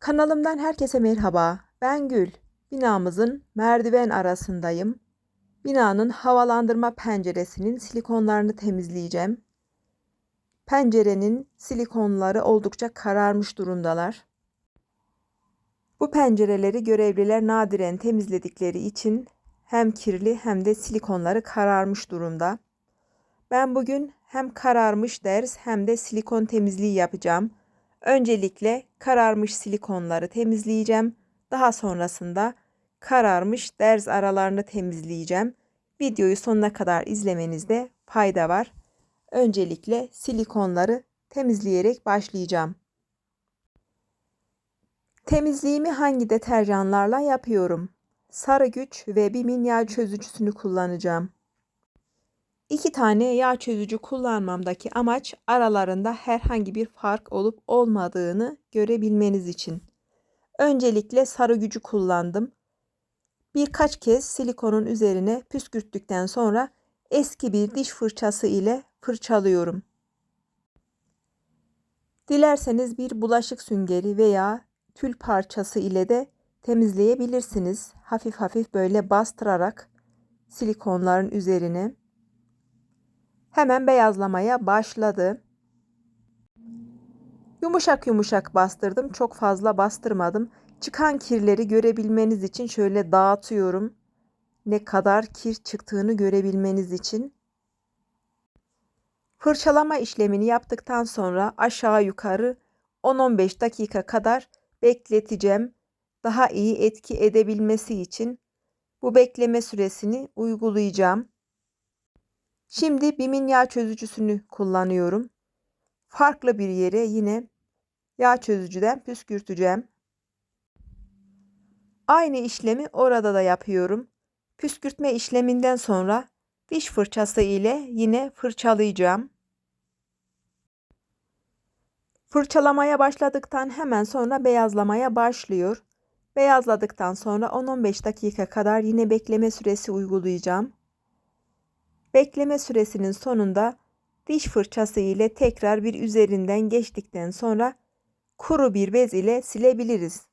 Kanalımdan herkese merhaba. Ben Gül. Binamızın merdiven arasındayım. Binanın havalandırma penceresinin silikonlarını temizleyeceğim. Pencerenin silikonları oldukça kararmış durumdalar. Bu pencereleri görevliler nadiren temizledikleri için hem kirli hem de silikonları kararmış durumda. Ben bugün hem kararmış ders hem de silikon temizliği yapacağım. Öncelikle kararmış silikonları temizleyeceğim. Daha sonrasında kararmış derz aralarını temizleyeceğim. Videoyu sonuna kadar izlemenizde fayda var. Öncelikle silikonları temizleyerek başlayacağım. Temizliğimi hangi deterjanlarla yapıyorum? Sarı güç ve Bim'in yağ çözücüsünü kullanacağım. İki tane yağ çözücü kullanmamdaki amaç aralarında herhangi bir fark olup olmadığını görebilmeniz için. Öncelikle sarı gücü kullandım. Birkaç kez silikonun üzerine püskürttükten sonra eski bir diş fırçası ile fırçalıyorum. Dilerseniz bir bulaşık süngeri veya tül parçası ile de temizleyebilirsiniz. Hafif hafif böyle bastırarak silikonların üzerine hemen beyazlamaya başladı. Yumuşak yumuşak bastırdım. Çok fazla bastırmadım. Çıkan kirleri görebilmeniz için şöyle dağıtıyorum. Ne kadar kir çıktığını görebilmeniz için. Fırçalama işlemini yaptıktan sonra aşağı yukarı 10-15 dakika kadar bekleteceğim. Daha iyi etki edebilmesi için bu bekleme süresini uygulayacağım. Şimdi Bim'in yağ çözücüsünü kullanıyorum. Farklı bir yere yine yağ çözücüden püskürteceğim. Aynı işlemi orada da yapıyorum. Püskürtme işleminden sonra diş fırçası ile yine fırçalayacağım. Fırçalamaya başladıktan hemen sonra beyazlamaya başlıyor. Beyazladıktan sonra 10-15 dakika kadar yine bekleme süresi uygulayacağım. Bekleme süresinin sonunda diş fırçası ile tekrar bir üzerinden geçtikten sonra kuru bir bez ile silebiliriz.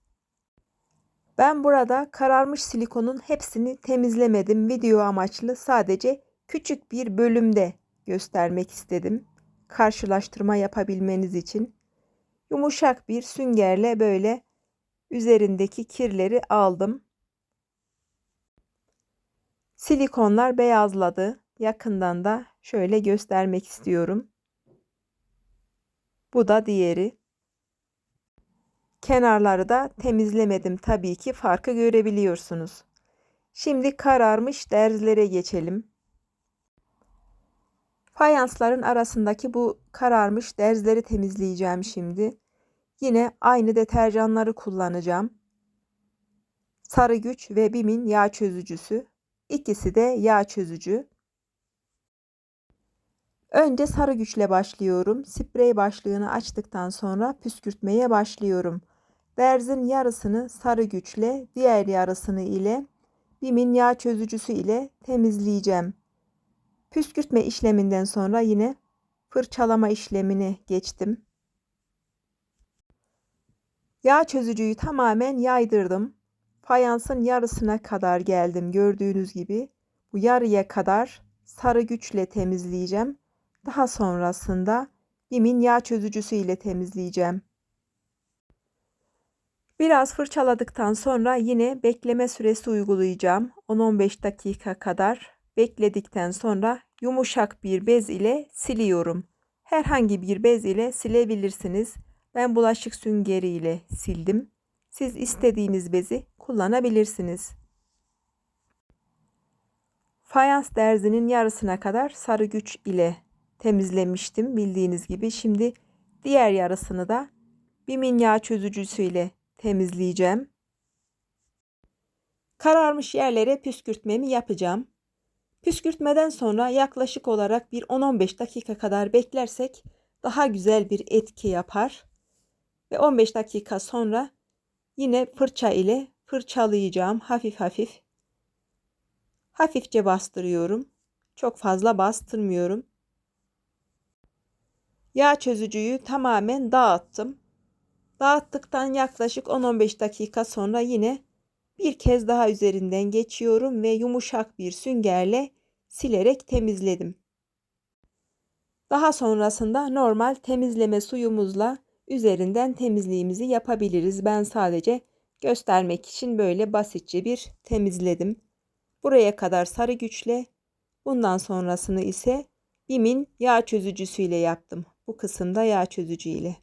Ben burada kararmış silikonun hepsini temizlemedim. Video amaçlı sadece küçük bir bölümde göstermek istedim. Karşılaştırma yapabilmeniz için. Yumuşak bir süngerle böyle üzerindeki kirleri aldım. Silikonlar beyazladı. Yakından da şöyle göstermek istiyorum. Bu da diğeri. Kenarları da temizlemedim tabii ki farkı görebiliyorsunuz. Şimdi kararmış derzlere geçelim. Fayansların arasındaki bu kararmış derzleri temizleyeceğim şimdi. Yine aynı deterjanları kullanacağım. Sarı güç ve Bim'in yağ çözücüsü. İkisi de yağ çözücü. Önce sarı güçle başlıyorum. Sprey başlığını açtıktan sonra püskürtmeye başlıyorum. Derzin yarısını sarı güçle, diğer yarısını ile Bim'in yağ çözücüsü ile temizleyeceğim. Püskürtme işleminden sonra yine fırçalama işlemine geçtim. Yağ çözücüyü tamamen yaydırdım. Fayansın yarısına kadar geldim gördüğünüz gibi. Bu yarıya kadar sarı güçle temizleyeceğim. Daha sonrasında Bim'in yağ çözücüsü ile temizleyeceğim. Biraz fırçaladıktan sonra yine bekleme süresi uygulayacağım. 10-15 dakika kadar bekledikten sonra yumuşak bir bez ile siliyorum. Herhangi bir bez ile silebilirsiniz. Ben bulaşık süngeri ile sildim. Siz istediğiniz bezi kullanabilirsiniz. Fayans derzinin yarısına kadar sarı güç ile temizlemiştim bildiğiniz gibi. Şimdi diğer yarısını da Bimin yağ çözücüsü ile temizleyeceğim. Kararmış yerlere püskürtmemi yapacağım. Püskürtmeden sonra yaklaşık olarak bir 10-15 dakika kadar beklersek daha güzel bir etki yapar. Ve 15 dakika sonra yine fırça ile fırçalayacağım hafif hafif. Hafifçe bastırıyorum. Çok fazla bastırmıyorum. Yağ çözücüyü tamamen dağıttım. Dağıttıktan yaklaşık 10-15 dakika sonra yine bir kez daha üzerinden geçiyorum ve yumuşak bir süngerle silerek temizledim. Daha sonrasında normal temizleme suyumuzla üzerinden temizliğimizi yapabiliriz. Ben sadece göstermek için böyle basitçe bir temizledim. Buraya kadar sarı güçle, bundan sonrasını ise BİM'in yağ çözücüsüyle yaptım. Bu kısımda yağ çözücü ile.